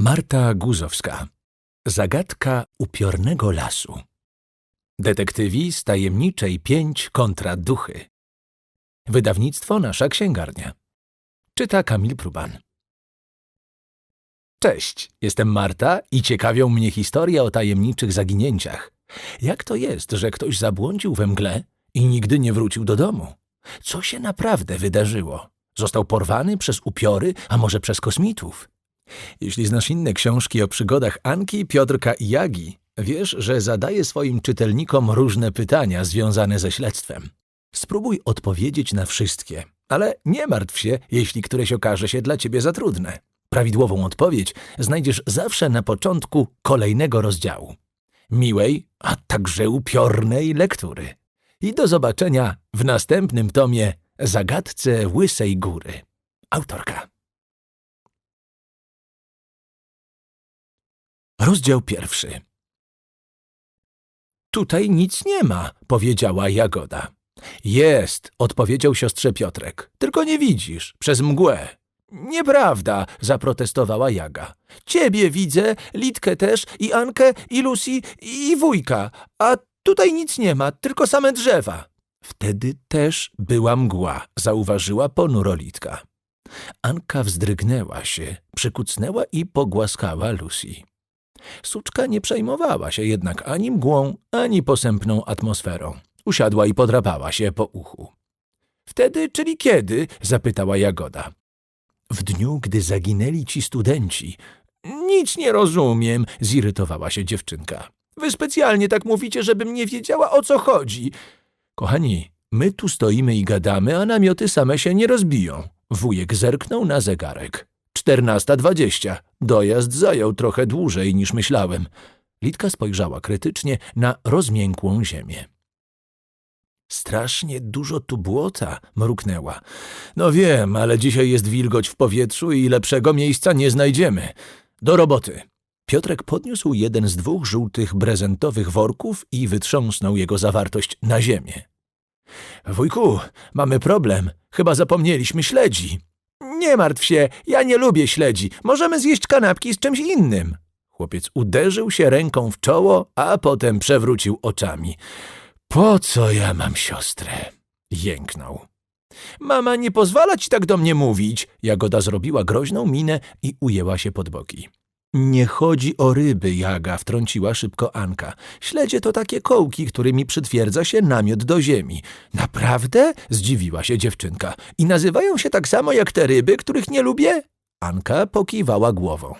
Marta Guzowska. Zagadka upiornego lasu. Detektywi z tajemniczej pięć kontra duchy. Wydawnictwo Nasza Księgarnia. Czyta Kamil Pruban. Cześć, jestem Marta i ciekawią mnie historie o tajemniczych zaginięciach. Jak to jest, że ktoś zabłądził we mgle i nigdy nie wrócił do domu? Co się naprawdę wydarzyło? Został porwany przez upiory, a może przez kosmitów? Jeśli znasz inne książki o przygodach Anki, Piotrka i Jagi, wiesz, że zadaję swoim czytelnikom różne pytania związane ze śledztwem. Spróbuj odpowiedzieć na wszystkie, ale nie martw się, jeśli któreś okaże się dla ciebie za trudne. Prawidłową odpowiedź znajdziesz zawsze na początku kolejnego rozdziału. Miłej, a także upiornej lektury. I do zobaczenia w następnym tomie Zagadce Łysej Góry. Autorka. Rozdział pierwszy. Tutaj nic nie ma, powiedziała Jagoda. Jest, odpowiedział siostrze Piotrek. Tylko nie widzisz, przez mgłę. Nieprawda, zaprotestowała Jaga. Ciebie widzę, Litkę też, i Ankę, i Lucy, i wujka, a tutaj nic nie ma, tylko same drzewa. Wtedy też była mgła, zauważyła ponuro Litka. Anka wzdrygnęła się, przykucnęła i pogłaskała Lucy. Suczka nie przejmowała się jednak ani mgłą, ani posępną atmosferą. Usiadła i podrapała się po uchu. Wtedy, czyli kiedy? zapytała Jagoda. W dniu, gdy zaginęli ci studenci. Nic nie rozumiem, zirytowała się dziewczynka. Wy specjalnie tak mówicie, żebym nie wiedziała, o co chodzi. Kochani, my tu stoimy i gadamy, a namioty same się nie rozbiją. Wujek zerknął na zegarek. Czternasta dwadzieścia. Dojazd zajął trochę dłużej niż myślałem. Litka spojrzała krytycznie na rozmiękłą ziemię. Strasznie dużo tu błota, mruknęła. No wiem, ale dzisiaj jest wilgoć w powietrzu i lepszego miejsca nie znajdziemy. Do roboty. Piotrek podniósł jeden z dwóch żółtych prezentowych worków i wytrząsnął jego zawartość na ziemię. Wujku, mamy problem. Chyba zapomnieliśmy śledzi. Nie martw się, ja nie lubię śledzi. Możemy zjeść kanapki z czymś innym. Chłopiec uderzył się ręką w czoło, a potem przewrócił oczami. Po co ja mam siostrę? Jęknął. Mama nie pozwala ci tak do mnie mówić. Jagoda zrobiła groźną minę i ujęła się pod boki. Nie chodzi o ryby, Jaga, wtrąciła szybko Anka. Śledzie to takie kołki, którymi przytwierdza się namiot do ziemi. Naprawdę? Zdziwiła się dziewczynka. I nazywają się tak samo jak te ryby, których nie lubię? Anka pokiwała głową.